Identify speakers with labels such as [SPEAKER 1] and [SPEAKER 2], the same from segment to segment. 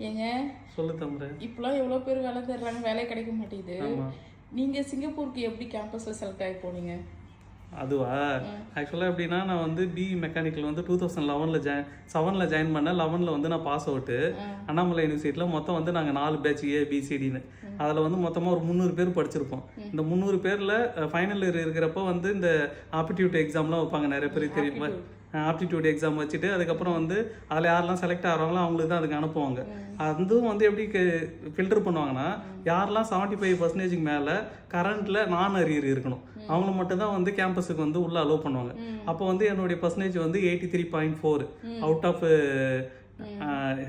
[SPEAKER 1] ஏங்க?
[SPEAKER 2] சொல்லு தம்புற
[SPEAKER 1] இப்போலாம் எவ்வளோ பேர் வேலை தேடுறாங்க வேலை கிடைக்க மாட்டேங்குது.
[SPEAKER 2] ஆமா.
[SPEAKER 1] நீங்க சிங்கப்பூருக்கு எப்படி கேம்பஸ்ல செலக்ட் ஆகி போனீங்க?
[SPEAKER 2] அதுவா? ஆக்சுவலாக எப்படின்னா நான் வந்து பிஇ மெக்கானிக்கல் வந்து டூ தௌசண்ட் லெவனில் ஜாயின் செவனில் ஜாயின் பண்ணேன். லெவனில் வந்து நான் பாஸ் அவுட்டு அண்ணாமலை யூனிவர்சிட்டியில் மொத்தம் வந்து நாங்கள் நாலு பேட்ச் ஏ பிசிடின்னு அதில் வந்து மொத்தமாக ஒரு முந்நூறு பேர் படிச்சிருப்போம். இந்த முந்நூறு பேரில் ஃபைனல் இயர் இருக்கிறப்போ வந்து இந்த ஆப்டிடியூட் எக்ஸாம்லாம் வைப்பாங்க. நிறைய பேருக்கு தெரியுமா. ஆப்டிடியூட் எக்ஸாம் வச்சுட்டு அதுக்கப்புறம் வந்து அதில் யாரெல்லாம் செலக்ட் ஆகிறாங்களோ அவங்களுக்கு தான் அதுக்கு அனுப்புவாங்க. அதுவும் வந்து எப்படி ஃபில்டர் பண்ணுவாங்கன்னா யாரெல்லாம் செவன்ட்டி ஃபைவ் பர்சன்டேஜுக்கு மேலே கரண்ட்டில் நான் அரியர் இருக்கணும் அவங்கள மட்டும் தான் வந்து கேம்பஸுக்கு வந்து உள்ள அலோவ் பண்ணுவாங்க. அப்போ வந்து என்னுடைய பர்சன்டேஜ் வந்து eighty three point four out of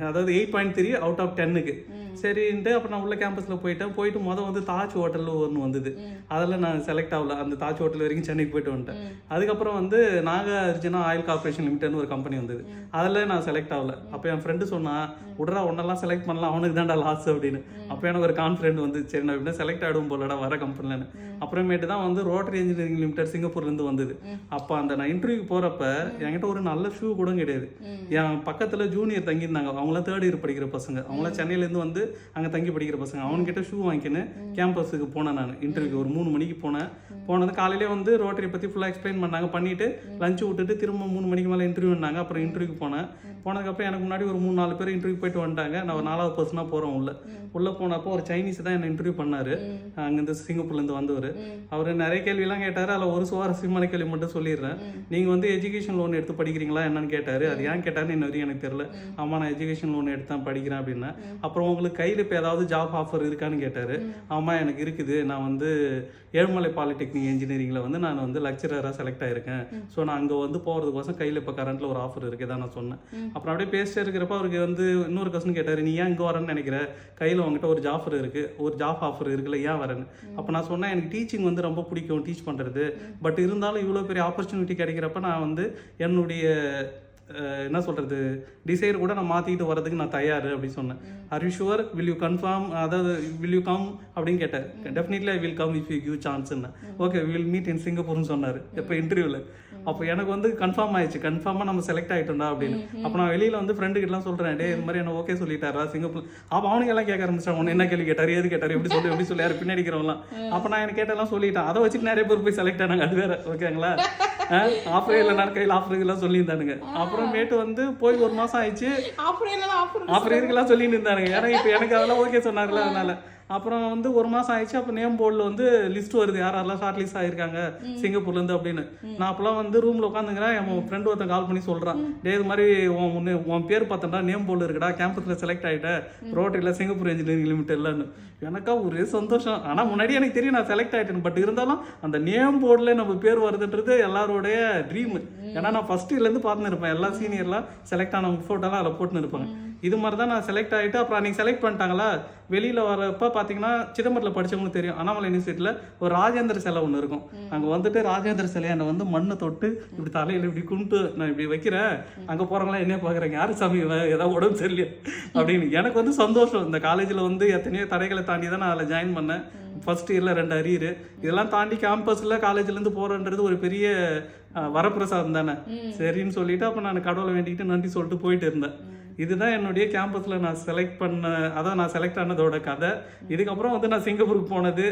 [SPEAKER 2] அதாவது eight point three out of டென்னுக்கு சரின்ட்டு அப்புறம் நான் உள்ள கேம்பஸில் போயிட்டேன். போயிட்டு மொதல் வந்து தாஜ் ஹோட்டலில் ஒன்று வந்தது. அதில் நான் செலக்ட் ஆகல. அந்த தாஜ் ஹோட்டல் வரைக்கும் சென்னைக்கு போயிட்டு வந்துட்டேன். அதுக்கப்புறம் வந்து நாக அர்ஜுனா ஆயில் கார்பரேஷன் லிமிடெட்னு ஒரு கம்பெனி வந்தது. அதில் நான் செலக்ட் ஆகல. அப்போ என் ஃப்ரெண்டு சொன்னான் விட்றா ஒன்னெல்லாம் செலக்ட் பண்ணலாம். அவனுக்கு தான்டா லாஸ் அப்படின்னு. அப்போ எனக்கு ஒரு கான்ஃபிடென்ட் வந்து சரி நான் இப்படின்னா செலக்ட் ஆகிடும் போலடா வர கம்பெனிலன்னு அப்புறமேட்டு தான் வந்து ரோட்டரி இன்ஜினியரிங் லிமிடெட் சிங்கப்பூர்லேருந்து வந்தது. அப்போ அந்த நான் இன்டர்வியூ போகிறப்ப என்கிட்ட ஒரு நல்ல ஷூ கூட கிடையாது. என் பக்கத்தில் ஜூனியர் தங்கியிருந்தாங்க. அவங்களாம் தேர்ட் இயர் படிக்கிற பசங்க. அவங்களாம் சென்னையிலேருந்து வந்து அங்கே தங்கி படிக்கிற பசங்க. அவன்கிட்ட ஷூ வாங்கிக்கின்னு கேம்பஸுக்கு போனேன் நான். இன்டர்வியூ ஒரு மூணு மணிக்கு போனேன். போனது காலையிலே வந்து ரோட்டரி பற்றி ஃபுல்லாக எக்ஸ்பிளைன் பண்ணாங்க. பண்ணிட்டு லஞ்ச் விட்டுட்டு திரும்ப மூணு மணிக்கு மேலே இன்டர்வியூ பண்ணாங்க அப்புறம் இன்டர்வியூக்கு போனேன். போனதுக்கப்புறம் எனக்கு முன்னாடி ஒரு மூணு நாலு பேர் இன்டர்வியூ போயிட்டு வந்துட்டாங்க. நான் ஒரு நாலாவது பர்சனாக போகிறோம் உள்ள. உள்ளே போனப்போ ஒரு சைனீஸ் தான் என்ன இன்டர்வியூ பண்ணார். அங்கேருந்து சிங்கப்பூர்லேருந்து வந்தவர். அவர் நிறைய கேள்வியெல்லாம் கேட்டார். அதில் ஒரு சுவாரஸ்யமான கேள்வி மட்டும் சொல்லிடுறேன். நீங்கள் வந்து எஜுகேஷன் லோன் எடுத்து படிக்கிறீங்களா என்னன்னு கேட்டார். அது ஏன் கேட்டாருன்னு இன்ன வரையும் எனக்கு தெரியல. ஆமாம் நான் எஜுகேஷன் லோன் எடுத்து தான் படிக்கிறேன் அப்படின்னா அப்புறம் உங்களுக்கு கையில் இப்போ ஏதாவது ஜாப் ஆஃபர் இருக்கான்னு கேட்டார். ஆமாம் எனக்கு இருக்குது. நான் வந்து ஏழுமலை பாலிடெக்னிக் இன்ஜினியரிங்கில் வந்து நான் வந்து லெக்சரராக செலக்ட் ஆயிருக்கேன். ஸோ நான் அங்கே வந்து போகிறதுக்கோசம் கையில் இப்போ கரண்ட்டில் ஒரு ஆஃபர் இருக்குது தான் நான் சொன்னேன். அப்புறம் அப்படியே பேசிட்டே இருக்கிறப்ப அவருக்கு வந்து இன்னொரு கொஸ்டின் கேட்டார் நீ ஏன் இங்கே வரேன்னு நினைக்கிற? கையில் உங்ககிட்ட ஒரு ஜாஃபர் இருக்குது ஒரு ஜாப் ஆஃபர் இருக்குல்ல ஏன் வரேன்னு? அப்போ நான் சொன்னேன் எனக்கு டீச்சிங் வந்து ரொம்ப பிடிக்கும் டீச் பண்ணுறது பட் இருந்தாலும் இவ்வளோ பெரிய ஆப்பர்ச்சுனிட்டி கிடைக்கிறப்ப நான் வந்து என்னுடைய என்ன சொல்கிறது டிசைர் கூட நான் மாற்றிக்கிட்டு வரதுக்கு நான் தயார் அப்படின்னு சொன்னேன். Are you sure will you confirm அதாவது வில் யூ கம் அப்படின்னு கேட்டார் definitely I will come if you give சான்ஸ்ன்னு okay will meet in சிங்கப்பூர்னு சொன்னார். எப்போ இன்டர்வியூவில் அப்போ எனக்கு வந்து கன்ஃபார்ம் ஆயிடுச்சு. கன்ஃபார்மாக நம்ம செலக்ட் ஆகிட்டோம்டா அப்படின்னு. அப்போ நான் வெளியில் வந்து ஃப்ரெண்டு கிட்டலாம் சொல்கிறேன் டே இது மாதிரி என்ன ஓகே சொல்லிட்டாரா? சிங்கப்பூர் அப்போ அவனுங்க எல்லாம் கேட்க ஆரம்பிச்சான் உன்னை என்ன கேள்வி கேட்டார்? ஏது கேட்டார்? எப்படி சொல்லி? எப்படி சொல்லி? யார் பின்னாடி இருக்கிறவங்களாம் அப்போ நான் எனக்கு கேட்டெல்லாம் சொல்லிட்டேன். அதை வச்சுட்டு நிறைய பேர் போய் செலக்ட் ஆனாங்க. அது வேற. ஓகேங்களா ஆஃபர் இல்லை நான் கையில் ஆஃபர் இதெல்லாம் சொல்லியிருந்தானுங்க. அப்புறமேட்டு வந்து போய் ஒரு மாதம் ஆயிடுச்சு.
[SPEAKER 1] ஆஃபர்
[SPEAKER 2] இதுக்கெல்லாம் சொல்லிட்டு இருந்தானுங்க. ஏன்னா இப்போ எனக்கு அதெல்லாம் ஓகே சொன்னார்ல அதனால. அப்புறம் வந்து ஒரு மாசம் ஆயிடுச்சு அப்போ நேம் போர்டில் வந்து லிஸ்ட் வருது யார் யாரெல்லாம் ஷார்ட் லிஸ்ட் ஆயிருக்காங்க சிங்கப்பூர்ல இருந்து அப்படின்னு. நான் அப்பெல்லாம் வந்து ரூம்ல உட்காந்துங்கிறேன் என் ஃப்ரெண்டு ஒருத்தன் கால் பண்ணி சொல்றான். டே இது மாதிரி உன் முன்னே உன் பேர் பார்த்தா நேம் போர்டில் இருக்குடா கேம்பஸ்ல செலக்ட் ஆயிட்ட. ரோட்டரியில் சிங்கப்பூர் இன்ஜினியரிங் லிமிடெட்லன்னு எனக்கா ஒரே சந்தோஷம். ஆனா முன்னாடி எனக்கு தெரியும் நான் செலக்ட் ஆயிட்டேன். பட் இருந்தாலும் அந்த நேம் போர்டில் நம்ம பேர் வருதுன்றது எல்லாரோடைய ட்ரீம் ஏன்னா நான் ஃபர்ஸ்ட் இருந்து பார்த்துன்னு இருப்பேன். எல்லா சீனியர்லாம் செலக்ட் ஆனவங்க ஃபோட்டோலாம் அதில் போட்டுன்னு இருப்பாங்க. இது மாதிரி தான் நான் செலக்ட் ஆகிட்டு அப்புறம் அன்றைக்கி செலக்ட் பண்ணிட்டாங்களா? வெளியில் வரப்ப பார்த்தீங்கன்னா சிதம்பரத்தில் படிச்சவங்களுக்கு தெரியும். அண்ணாமலை யூனிவர்சிட்டியில் ஒரு ராஜேந்திர சிலை ஒன்று இருக்கும். அங்கே வந்துட்டு ராஜேந்திர சிலையை என்னை வந்து மண்ணை தொட்டு இப்படி தலையில் இப்படி கும்பிட்டு நான் இப்படி வைக்கிறேன். அங்கே போகிறவங்களாம் என்ன பார்க்குறாங்க யார் சாமி? ஏதாவது உடம்பு சரியில்லையா அப்படின்னு. எனக்கு வந்து சந்தோஷம். இந்த காலேஜில் வந்து எத்தனையோ தடைகளை தாண்டி தான் நான் அதில் ஜாயின் பண்ணேன். ஃபர்ஸ்ட் இயரில் ரெண்டு அரியர் இதெல்லாம் தாண்டி கேம்பஸில் காலேஜ்லேருந்து போகிறன்றது ஒரு பெரிய வரப்பிரசாதம் தானே? சரின்னு சொல்லிட்டு அப்போ நான் கடவுளை வேண்டிக்கிட்டு நன்றி சொல்லிட்டு போயிட்டு இருந்தேன். இதுதான் என்னுடைய கேம்பஸில் நான் செலக்ட் பண்ண அதான் நான் செலக்ட் ஆனதோட கதை. இதுக்கப்புறம் வந்து நான் சிங்கப்பூருக்கு போனது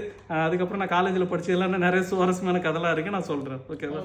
[SPEAKER 2] அதுக்கப்புறம் நான் காலேஜில் படிச்சதெல்லாம் நிறைய சுவாரஸ்யமான கதைலாம் இருக்குது நான் சொல்கிறேன் ஓகேவா